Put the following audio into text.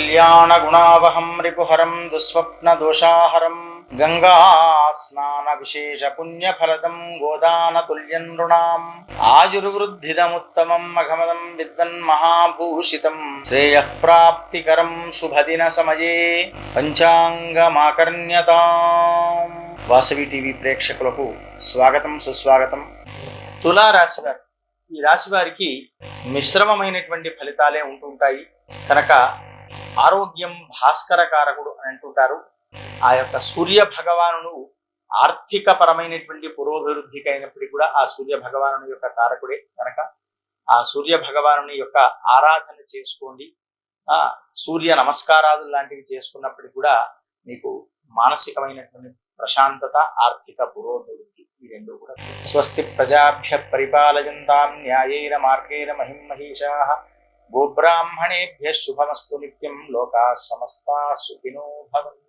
కళ్యాణగుణావహం రిపుహరం దుస్వప్నదోషాహరం గంగా స్నాన విశేష పుణ్యఫలదం గోదాన నృణాం. ఆయుర్వృద్ధిదముత్తమం మఘమదం విద్వన్ మహాభూషితం. శ్రేయః ప్రాప్తికరం శుభదిన సమయే పంచాంగమాకర్ణ్యతాం. వాసవి టీవీ ప్రేక్షకులకు స్వాగతం సుస్వాగతం. తులా రాశి వారు ఈ రాశి వారికి మిశ్రమమైనటువంటి ఫలితాలే ఉంటుంటాయి. కనుక ఆరోగ్యం భాస్కర కారకుడు అని అంటుంటారు. ఆ యొక్క సూర్య భగవానుడు ఆర్థిక పరమైనటువంటి పురోభివృద్ధికి అయినప్పటికీ కూడా ఆ సూర్య భగవాను యొక్క కారకుడే కనుక ఆ సూర్య భగవాను యొక్క ఆరాధన చేసుకోండి. ఆ సూర్య నమస్కారాలు లాంటివి చేసుకున్నప్పటికీ కూడా మీకు మానసికమైనటువంటి ప్రశాంతత ఆర్థిక పురోభివృద్ధి ఈ రెండు కూడా స్వస్తి ప్రజాభ్య పరిపాలయంతాం న్యాయేన మార్గేణ మహిం మహిషా గోబ్రాహ్మణేభ్య శుభమస్తు నిత్యం లోకా సమస్తా సుఖినో భవంతు.